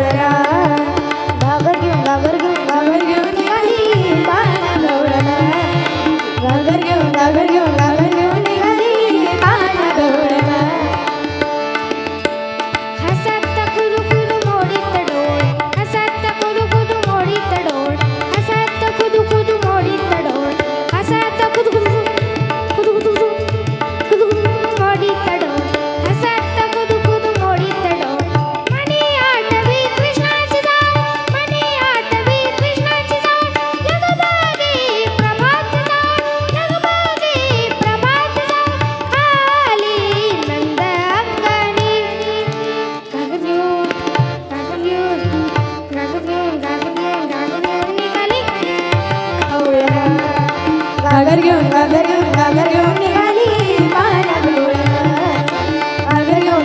বলরা आगर घेऊन गागर घेऊन गागर घेऊन निघाली पाण्यात घेऊन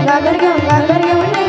गागर घेऊन गागर घेऊन